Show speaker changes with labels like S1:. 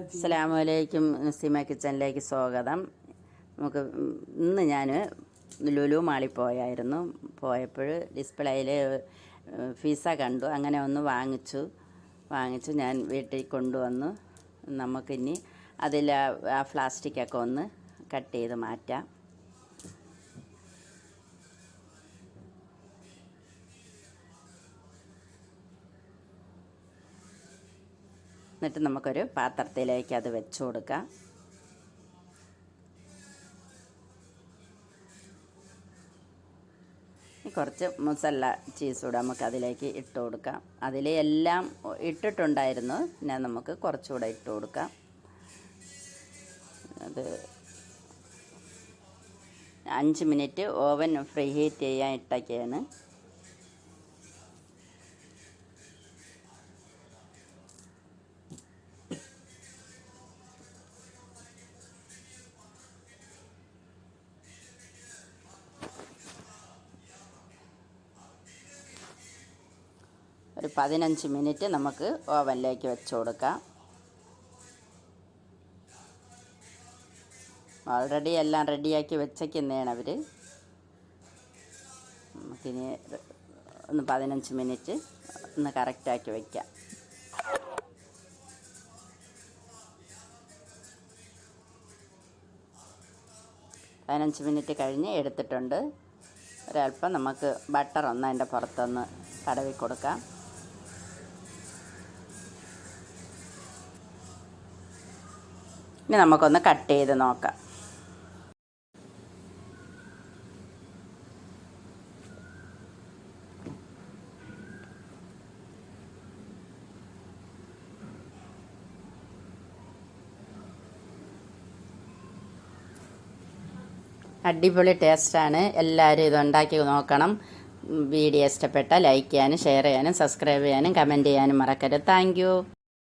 S1: അസ്സലാമു അലൈക്കും നസീമ കിച്ചണിലേക്ക് സ്വാഗതം. നമുക്ക് ഇന്ന് ഞാൻ ലുലു മാളി പോയായിരുന്നു. പോയപ്പോൾ ഡിസ്പ്ലേയിൽ ഫീസ കണ്ടു. അങ്ങനെ ഒന്ന് വാങ്ങിച്ചു. വാങ്ങിച്ചു ഞാൻ വീട്ടിൽ കൊണ്ടുവന്നു. നമുക്കിനി അതിൽ ആ പ്ലാസ്റ്റിക്കൊക്കെ ഒന്ന് കട്ട് ചെയ്ത് മാറ്റാം. എന്നിട്ട് നമുക്കൊരു പാത്രത്തിലേക്ക് അത് വെച്ച് കൊടുക്കാം. കുറച്ച് മുസല്ല ചീസ് കൂടെ നമുക്ക് അതിലേക്ക് ഇട്ട് കൊടുക്കാം. അതിൽ എല്ലാം ഇട്ടിട്ടുണ്ടായിരുന്നു. പിന്നെ നമുക്ക് കുറച്ചുകൂടെ ഇട്ട് കൊടുക്കാം. അത് അഞ്ച് മിനിറ്റ് ഓവൻ ഫ്രീ ഹീറ്റ് ചെയ്യാൻ ഇട്ടൊക്കെയാണ്. ഒരു പതിനഞ്ച് മിനിറ്റ് നമുക്ക് ഓവനിലേക്ക് വെച്ച് കൊടുക്കാം. ഓൾറെഡി എല്ലാം റെഡിയാക്കി വെച്ചേക്കുന്നതാണ് അവർ നമുക്കിനി ഒന്ന് പതിനഞ്ച് മിനിറ്റ് ഒന്ന് കറക്റ്റാക്കി വയ്ക്കാം പതിനഞ്ച് മിനിറ്റ് കഴിഞ്ഞ് എടുത്തിട്ടുണ്ട്. ഒരല്പം നമുക്ക് ബട്ടർ ഒന്ന് അതിന്റെ പുറത്തൊന്ന് തടവി കൊടുക്കാം. ഇനി നമുക്കൊന്ന് കട്ട് ചെയ്ത് നോക്കാം. അടിപൊളി ടേസ്റ്റാണ് എല്ലാവരും ഇത് ഉണ്ടാക്കി നോക്കണം. വീഡിയോ ഇഷ്ടപ്പെട്ടാൽ ലൈക്ക് ചെയ്യാനും ഷെയർ ചെയ്യാനും സബ്സ്ക്രൈബ് ചെയ്യാനും കമന്റ് ചെയ്യാനും മറക്കരുത്. താങ്ക്